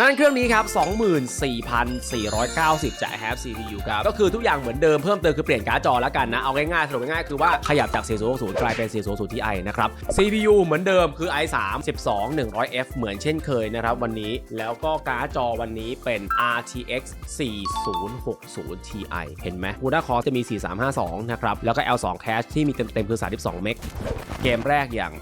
นั่นเครื่องนี้ครับ 24,490 จะ have CPU ครับ ก็คือทุกอย่างเหมือนเดิมเพิ่มเติมคือเปลี่ยนการ์ดจอแล้วกันนะ เอาง่ายๆสรุปง่ายๆคือว่าขยับจาก 4060 กลายเป็น 4060 Ti นะครับ CPU เหมือนเดิมคือ i3 12 100F เหมือนเช่นเคยนะครับวันนี้แล้วก็การ์ดจอวันนี้เป็น RTX 4060 Ti เห็นไหม CUDA Core จะมี 4352 นะครับ แล้วก็ L2 Cache ที่มีเต็มๆคือ 32 เมก เกมแรกอย่าง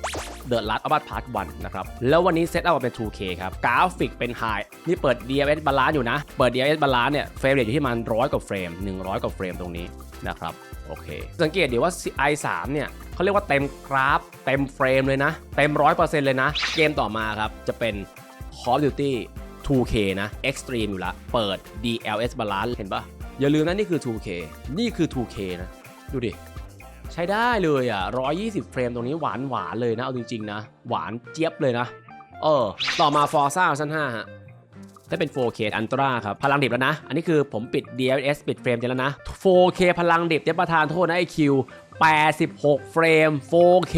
The Last of Us Part 1นะครับ แล้ววันนี้เซตอัพมาเป็น 2K ครับ กราฟิกเป็น High นี่เปิด DLSS Balance อยู่นะ เปิด DLSS Balance เนี่ย เฟรมเรทอยู่ที่มันร้อยกว่าเฟรม 100 กว่าเฟรมตรงนี้นะครับ โอเค สังเกตเดี๋ยวว่า i3 เนี่ยเขาเรียกว่าเต็มกราฟ เต็มเฟรมเลยนะ เต็ม 100%เลยนะ เกมต่อมาครับ จะเป็น Call of Duty 2K นะ Extreme อยู่ละ เปิด DLS Balance เห็นปะอย่าลืมนะนี่คือ 2K นี่คือ 2K นะ ดูดิ ใช้ได้เลยอะ 120 เฟรมตรงนี้หวานหวานเลยนะ เอาจริง ๆ นะ หวานเจี๊ยบเลยนะ เออ ต่อมา Forza ชั้น5ฮะได้เป็น 4K Ultra ครับ พลังดิบแล้วนะ อันนี้คือผมปิด DLS ปิดเฟรมเจแล้วนะ 4K พลังดิบเดี๋ยวประทานโทษนะไอคิว86 เฟรม 4K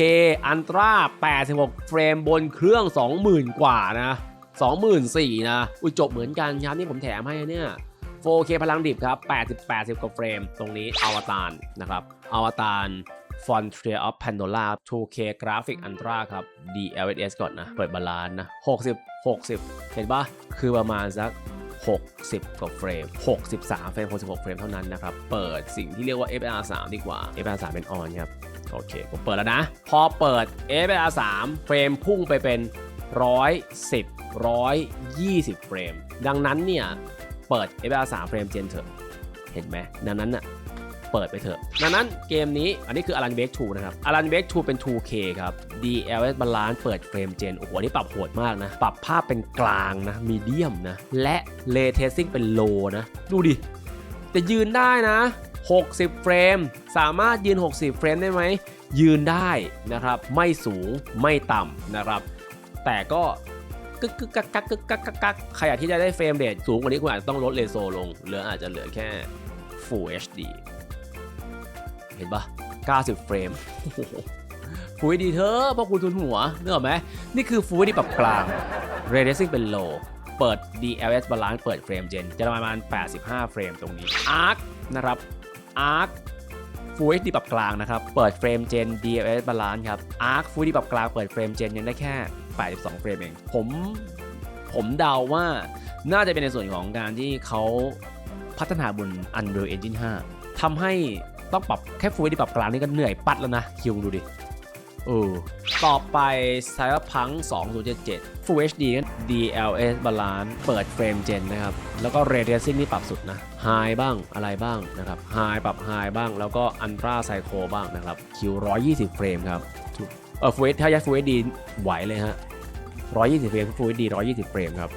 Ultra 86 เฟรมบนเครื่อง 20,000 กว่านะ 24,000นะ อุ้ยจบเหมือนกันครับนี่ผมแถมให้เนี่ย 4K พลังดิบครับ80 80กว่าเฟรม ตรงนี้อวตารนะครับอวตาร Frontier of Pandora 2K Graphic Ultra ครับ DLSS ก่อนนะ เปิดบาลานซ์นะ 60 60 เห็นปะคือประมาณสัก 60 กว่าเฟรม 63 เฟรม 66 เฟรมเท่านั้นนะครับ เปิดสิ่งที่เรียกว่า FR 3ดีกว่า FR 3เป็นออนครับ โอเค ผมเปิดแล้วนะ พอเปิด FR 3เฟรมพุ่งไปเป็น 110 120 เฟรม ดังนั้นเนี่ย เปิด FR 3เฟรมเจนเถอะ เห็นไหมดังนั้นน่ะเปิดไปเถอะดังนั้นเกมนี้อันนี้คือ Alan Wake 2 นะครับ Alan Wake 2 เป็น 2K ครับ DLS Balance เปิดเฟรมเจนโอ้โหนนี้ปรับโหดมากนะ ปรับภาพเป็นกลางนะมีเดียมนะ และ Ray Tracing เป็น low นะ ดูดิแต่ยืนได้นะ 60 เฟรม สามารถยืน 60 เฟรมได้ไหม ยืนได้นะครับ ไม่สูงไม่ต่ำนะครับ แต่ก็ กึกกึกกักกักกึกกักกักกักใครอยากที่จะได้เฟรมเรทสูงกว่านี้คุณอาจจะต้องลดเรโซลงเหลืออาจจะเหลือแค่ Full HD เห็นปะ90 เฟรมฟูดีเธอะเพราะคุณทุนหัวนึกออไหมนี่คือฟูดีปรับกลาง Ray Tracing เป็น low เปิด DLS Balance เปิดเฟรมเจนจะประมาณ 85 เฟรมตรงนี้ Arc นะครับ Arc Full HD ปรับกลางนะครับ เปิดเฟรมเจน DLS Balance ครับ Arc Full HD ปรับกลางเปิดเฟรมเจนยังได้แค่ 82 เฟรมเอง ผมผมเดาว่าน่าจะเป็นในส่วนของการที่เขาพัฒนาบน Unreal Engine 5 ทำให้ต้องปรับแค่ Full HD ปรับกลางนี่ก็เหนื่อยปัดแล้วนะ คิวดูดิเออต่อไป Cyberpunk 2077 Full HD นั้น DLS Balance เปิดเฟรมเจนนะครับ แล้วก็ Ray Tracing นี่ปรับสุดนะ High บ้างอะไรบ้างนะครับ High ปรับ High บ้าง แล้วก็ Ultra Psycho บ้างนะครับ คิว 120 เฟรมครับ เออ Full HD ถ้ายัด Full HD ไหวเลยฮะ 120เฟรม Full HD 120 เฟรมครับ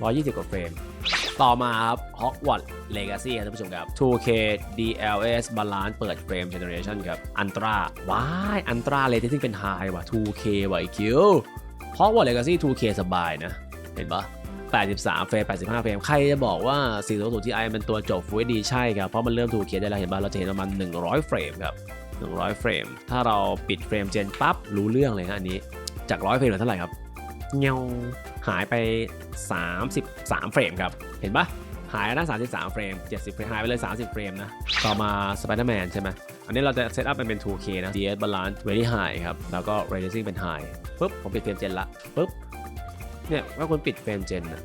120 กว่าเฟรม ต่อมาครับ Hogwarts Legacy ครับท่านผู้ชมครับ 2K DLS Balance เปิดเฟรม Generation ครับ Ultra ว้าย Ultra เลยที่เป็น High ว่ะ 2K ว่ะไอคิว Hogwarts Legacy 2K สบายนะ เห็นปะ83 เฟรม 85 เฟรม ใครจะบอกว่า420 Ti มันตัวจบ Full HD ใช่ครับ เพราะมันเริ่ม 2K ได้แล้วเห็นปะเราจะเห็นประมาณ 100 เฟรมครับ 100 เฟรม ถ้าเราปิดเฟรมเจนปั๊บรู้เรื่องเลยฮะอันนี้ จาก 100 เฟรมเหลือเท่าไหร่ครับ เงาหายไป 33 เฟรมครับ เห็นปะหายนะ33 เฟรม 70 เฟรม หายไปเลย 30 เฟรมนะ ต่อมา Spider-Man ใช่ไหม อันนี้เราจะเซตอัพเป็น 2K นะ DS Balance Very High ครับ แล้วก็ Ray Tracing เป็น High ปุ๊บ ผมปิดเฟรมเจนละปุ๊บ เนี่ยว่าคุณปิดเฟรมเจนนะ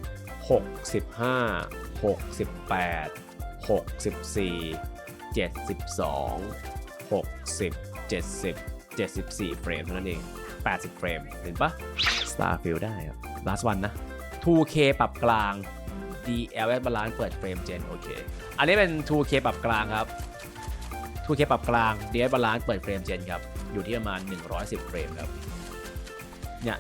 65 68 64 72 60 70 74 เฟรมเท่านั้นเอง 80 เฟรม เห็นปะ Starfield ได้ครับ last one นะ 2K ปรับกลาง DLS Balance เปิดเฟรมเจนโอเค อันนี้เป็น 2K ปรับกลางครับ 2K ปรับกลาง DLS Balance เปิดเฟรมเจนครับ อยู่ที่ประมาณ 110 เฟรมครับ เนี่ย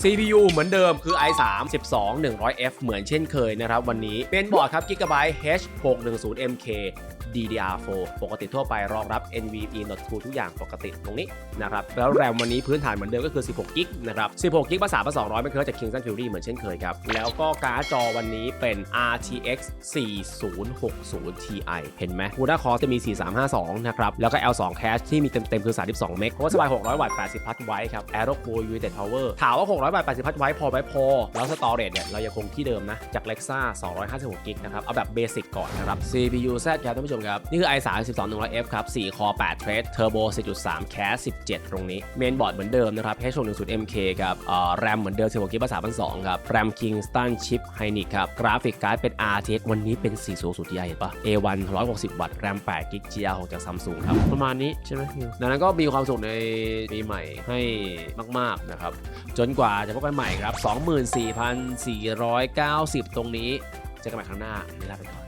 CPU เหมือนเดิมคือ i3 12 100F เหมือนเช่นเคยนะครับ วันนี้เป็นบอร์ดครับ Gigabyte H610MK DDR4 ปกติทั่วไปรองรับ NVMe Not 2ทุกอย่างปกติตรงนี้นะครับ แล้วแรมวันนี้พื้นฐานเหมือนเดิมก็คือ 16 กิกนะครับ 16 กิกภาษาภาษา200ไม่เคยจาก Kingston Fury เหมือนเช่นเคยครับ แล้วก็การ์ดจอวันนี้เป็น RTX 4060 Ti เห็นไหม CUDA Core จะมี 4352 นะครับ แล้วก็ L2 Cache ที่มีเต็มๆคือ 32 เมกเพรสบาย 600 วัตต์ 80 พัทไวท์ครับ Aero Core United Power ถามว่า 600 วัตต์ 80 พัทไวท์พอไหมพอ แล้วสตอเรจเนี่ยเรายังคงที่เดิมนะจาก Lexa 256 กิกนะครับเอาแบบเบสิกก่อนนะครับ CPU Z ครับท่านผู้ชมครับ นี่คือ i3 12100F ครับ4 Core 8 Thread Turbo 4.3 Cache 17 ตรงนี้ เมนบอร์ดเหมือนเดิมนะครับ H610MK ครับเอ่อ RAM เหมือนเดิม16กิกภาษาพันสองครับ RAM Kingston Chip Hynix ครับ กราฟิกการ์ดเป็น RTX วันนี้เป็น 400 Ti เห็นปะ A1 160 วัตต์ RAM 8กิก GR6 จาก Samsung ครับ ประมาณนี้ใช่ไหมดังนั้นก็มีความสุขในปีใหม่ให้มากๆนะครับ จนกว่าจะพบกันใหม่ครับ 24,490 ตรงนี้เจอกันใหม่ครั้งหน้าลาไปก่อน